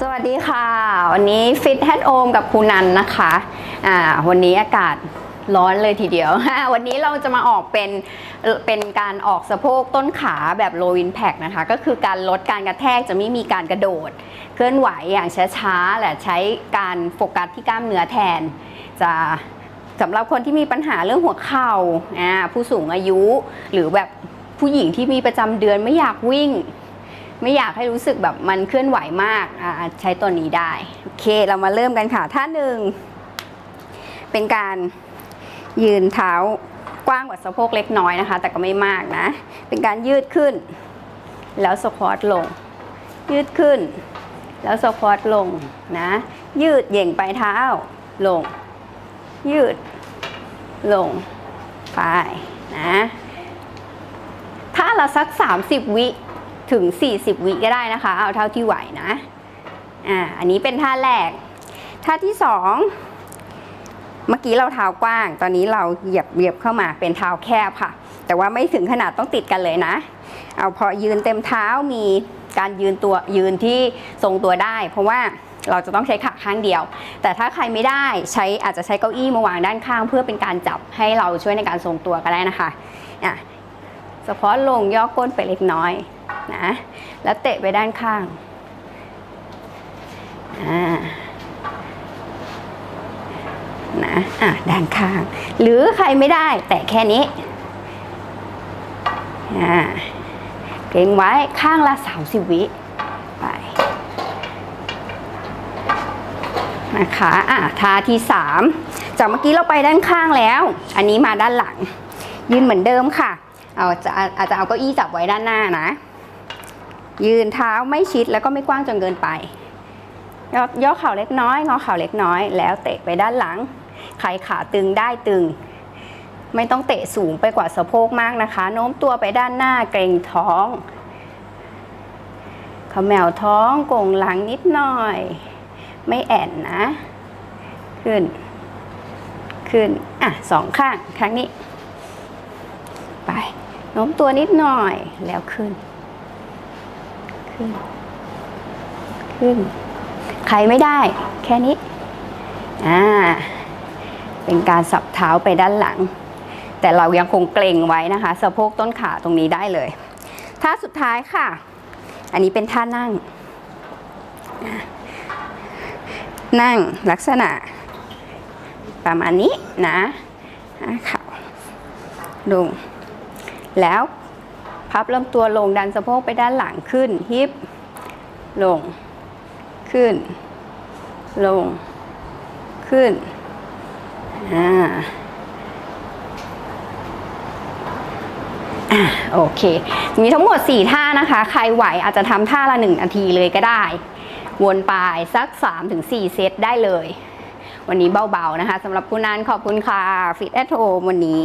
สวัสดีค่ะ วันนี้ Fit at Home กับครูนันนะคะอ่าวันนี้อากาศร้อนเลยทีเดียว วันนี้เราจะมาออกเป็นเป็นการออกสะโพกต้นขาแบบ low impact นะคะ ก็คือการลดการกระแทกจะไม่มีการกระโดด เคลื่อนไหวอย่างช้าๆและใช้การโฟกัสที่กล้ามเนื้อแทน จะสำหรับคนที่มีปัญหาเรื่องหัวเข่าอ่าผู้สูงอายุ หรือแบบผู้หญิงที่มีประจำเดือนไม่อยากวิ่ง ไม่อยากให้รู้สึกแบบมันเคลื่อนไหวมากอ่าใช้ตัวนี้ได้โอเคเรามาเริ่มกันค่ะท่าหนึ่งเป็นการยืนเท้ากว้างกว่าสะโพกเล็กน้อยนะคะ แต่ก็ไม่มากนะ เป็นการยืดขึ้น แล้วสควอตลง ยืดขึ้น แล้วสควอตลงนะ ยืดเหย่งปลายเท้าลง ยืดลงไปนะถ้าเราสัก 30 วิ ถึง 40 วิก็ได้นะคะ เอาเท่าที่ไหวนะ อ่า อันนี้เป็นท่าแรก ท่าที่สองเมื่อกี้เราเท้ากว้าง ตอนนี้เราเหยียบเหยียบเข้ามาเป็นเท้าแคบค่ะ แต่ว่าไม่ถึงขนาดต้องติดกันเลยนะ เอาพอยืนเต็มเท้ามีการยืนตัวยืนที่ทรงตัวได้ เพราะว่าเราจะต้องใช้ขาข้างเดียว แต่ถ้าใครไม่ได้ใช้อาจจะใช้เก้าอี้มาวางด้านข้าง เพื่อเป็นการจับให้เราช่วยในการทรงตัวก็ได้นะคะอะสควอลงย่อก้นไปเล็กน้อย นะ แล้วเตะไปด้านข้างอ่านะอะด้านข้าง หรือใครไม่ได้แต่แค่นี้อ่าเกรงไว้ข้างละ30วิไปนะคะอะท่าที่3จากเมื่อกี้เราไปด้านข้างแล้ว อันนี้มาด้านหลัง ยืนเหมือนเดิมค่ะ เอาจะอาจจะเอาเก้าอี้จับไว้ด้านหน้านะ ยืนเท้าไม่ชิดแล้วก็ไม่กว้างจนเกินไปย่อย่อเข่าเล็กน้อยงอเข่าเล็กน้อย แล้วเตะไปด้านหลังใครขาตึงได้ตึง ไม่ต้องเตะสูงไปกว่าสะโพกมากนะคะ โน้มตัวไปด้านหน้าเกรงท้องเขมแมวท้องโก่งหลังนิดหน่อย ไม่แอนนะ ขึ้น ขึ้น อะสองข้างข้างนี้ ไปโน้มตัวนิดหน่อยแล้วขึ้น ขึ้น ขึ้น ใครไม่ได้แค่นี้ อ่า เป็นการสับเท้าไปด้านหลัง แต่เรายังคงเกรงไว้นะคะ สะโพกต้นขาตรงนี้ได้เลย ท่าสุดท้ายค่ะ อันนี้เป็นท่านั่ง นั่งลักษณะ ประมาณนี้นะข่าลงแล้ว พับลำตัวลงดันสะโพกไปด้านหลังขึ้นฮิป ลง ขึ้น ลง ขึ้น อ่า โอเค มีทั้งหมด 4 ท่านะคะ ใครไหวอาจจะทำท่าละ 1 นาทีเลยก็ได้ วนไปสัก 3-4 เซตได้เลย วันนี้เบาๆนะคะสำหรับคุณนันขอบคุณค่ะฟิตแอทโ m วันนี้